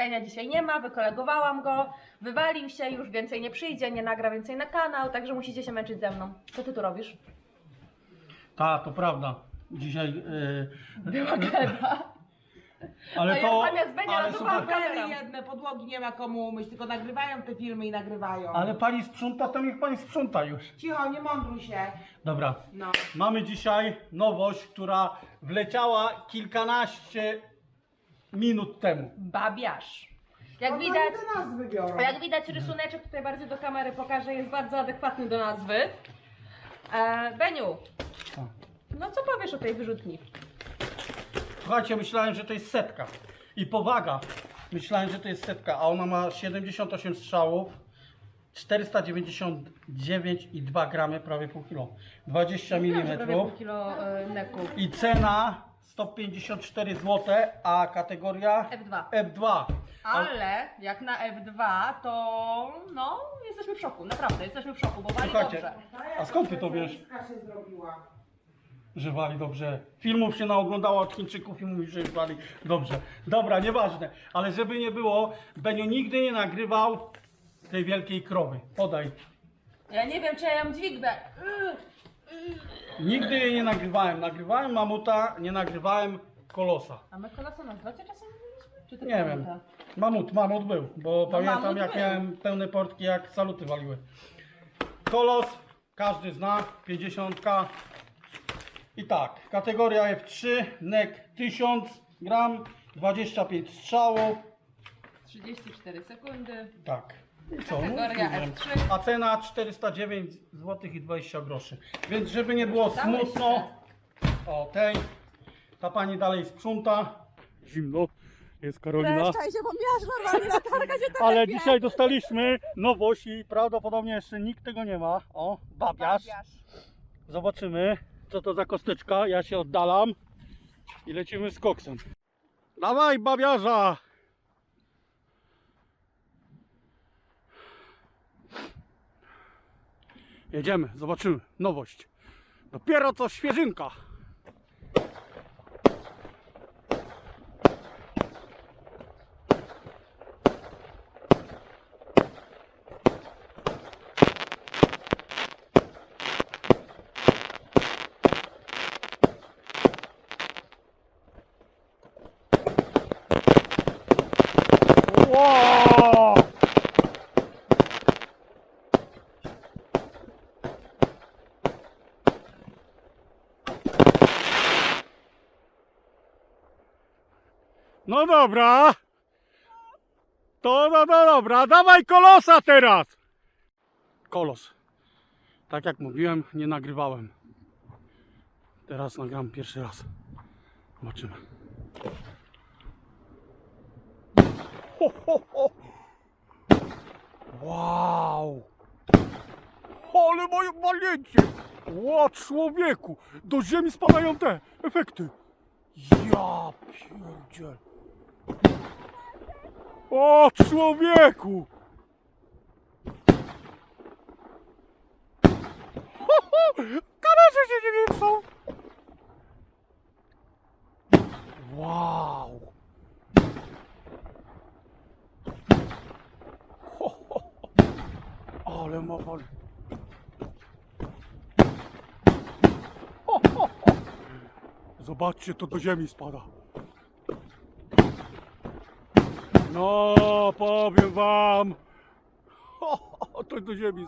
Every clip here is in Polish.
Benia dzisiaj nie ma, wykolegowałam go, wywalił się, już więcej nie przyjdzie, nie nagra więcej na kanał, także musicie się męczyć ze mną. Co ty tu robisz? Ta, to prawda. Dzisiaj. Yy, Była gada. ale A ja to. zamiast Benia ale, lodowałam słuchaj. Kamery jedne, podłogi nie ma komu umyć, tylko nagrywają te filmy i nagrywają. ale pani sprząta, to niech pani sprząta już. Cicho, nie mądruj się. Dobra. No. Mamy dzisiaj nowość, która wleciała kilkanaście minut temu. Babiarz. Jak widać, do nas wybiorą. jak widać rysuneczek tutaj bardziej do kamery pokażę, jest bardzo adekwatny do nazwy. E, Beniu, O. no co powiesz o tej wyrzutni? Słuchajcie, myślałem, że to jest setka. I powaga. Myślałem, że to jest setka, a ona ma 78 strzałów, 499,2 gramy, prawie pół kilo. 20 mm. Prawie pół kilo e. I cena 154 zł, a kategoria F2. F2. Ale jak na F2, to no, jesteśmy w szoku, naprawdę, jesteśmy w szoku, bo wali Słuchajcie, dobrze. a skąd ty to wiesz? Się zrobiła. Że wali dobrze. Filmów się naoglądała od Chińczyków i mówi, że wali dobrze. Dobra, nieważne. Ale żeby nie było, Benio nigdy nie nagrywał tej wielkiej krowy. Podaj. Ja nie wiem, czy ja ją dźwignę. Nigdy jej nie nagrywałem. Nagrywałem mamuta, nie nagrywałem kolosa. A my kolasa na zlocie czasem mieliśmy? Czy Nie wiem. Mamut, mamut był, bo pamiętam No, mamut jak był. miałem pełne portki, jak saluty waliły. Kolos, każdy zna, 50. I tak, kategoria F3, NEC 1000 gram, 25 strzałów. 34 sekundy. Tak. Co? Kategoria mówiłem. F3. A cena 409 zł i 20 groszy. Więc żeby nie było Dałeś smutno, o tej, ta pani dalej sprząta. Zimno, jest Karolina. się, bo miałaś normalnie latarka się Ale dzisiaj dostaliśmy nowość i prawdopodobnie jeszcze nikt tego nie ma. O, babiarz. Zobaczymy, co to za kosteczka. Ja się oddalam i lecimy z koksem. Dawaj, babiarza! Jedziemy, zobaczymy. Nowość. Dopiero co świeżynka. Wow! No dobra. To no, no dobra, dawaj kolosa teraz. Kolos. Tak jak mówiłem, nie nagrywałem. Teraz nagram pierwszy raz. Zobaczymy. Wow! Ale moje maleńkie! Ło, człowieku! Do ziemi spadają te efekty! Ja pierdziel! O, człowieku! Kamerze się nie wieszą! Wow! Ale ma ho. Zobaczcie, to do ziemi spada. No, powiem wam. Ho, to do ziemi.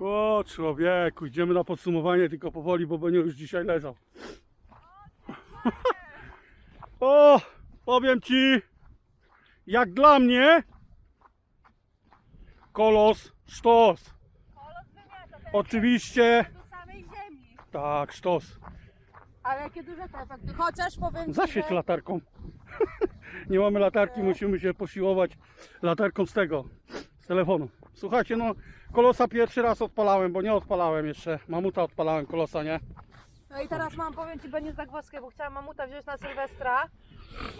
O, człowieku, idziemy na podsumowanie, tylko powoli, bo będzie już dzisiaj leżał. O, powiem ci, jak dla mnie, kolos, sztos. Oczywiście, do samej ziemi. tak, sztos. Ale jakie duże te efekty. Chociaż powiem Zaświeć że latarką. Nie mamy latarki, musimy się posiłować latarką z tego, z telefonu. Słuchajcie, no kolosa pierwszy raz odpalałem, bo nie odpalałem jeszcze. Mamuta odpalałem, kolosa nie. No i teraz mam, powiem ci, będzie Zagwozdkę, bo chciałam mamuta wziąć na Sylwestra.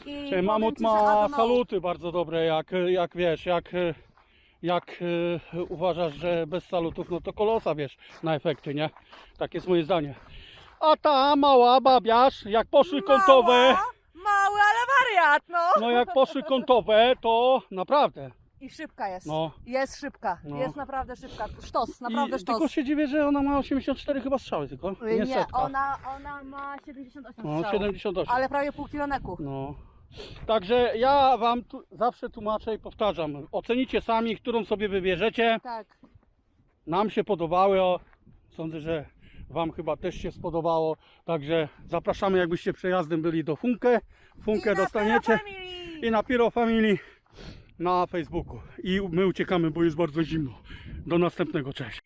I Czyli mamut ci, ma saluty bardzo dobre, jak, jak wiesz, jak, jak e, uważasz, że bez salutów, no to kolosa wiesz na efekty, nie? Tak jest moje zdanie. A ta mała babiarz, jak poszły kątowe, Mała, Mały, ale wariat, no. No jak poszły kątowe, to naprawdę. I szybka jest. No. Jest szybka. No. Jest naprawdę szybka. Sztos, naprawdę I sztos. tylko się dziwię, że ona ma 84 chyba strzały tylko. Nie, Nie, setka. ona, ona ma 78 No, strzałów. 78. Ale prawie pół kiloneku. No. Także ja wam tu zawsze tłumaczę i powtarzam. Ocenicie sami, którą sobie wybierzecie. Tak. Nam się podobały. O, sądzę, że wam chyba też się spodobało. Także zapraszamy, jakbyście przejazdem byli do Funkę. Funkę dostaniecie. I na Piro Family na Facebooku. I my uciekamy, bo jest bardzo zimno. Do następnego, cześć.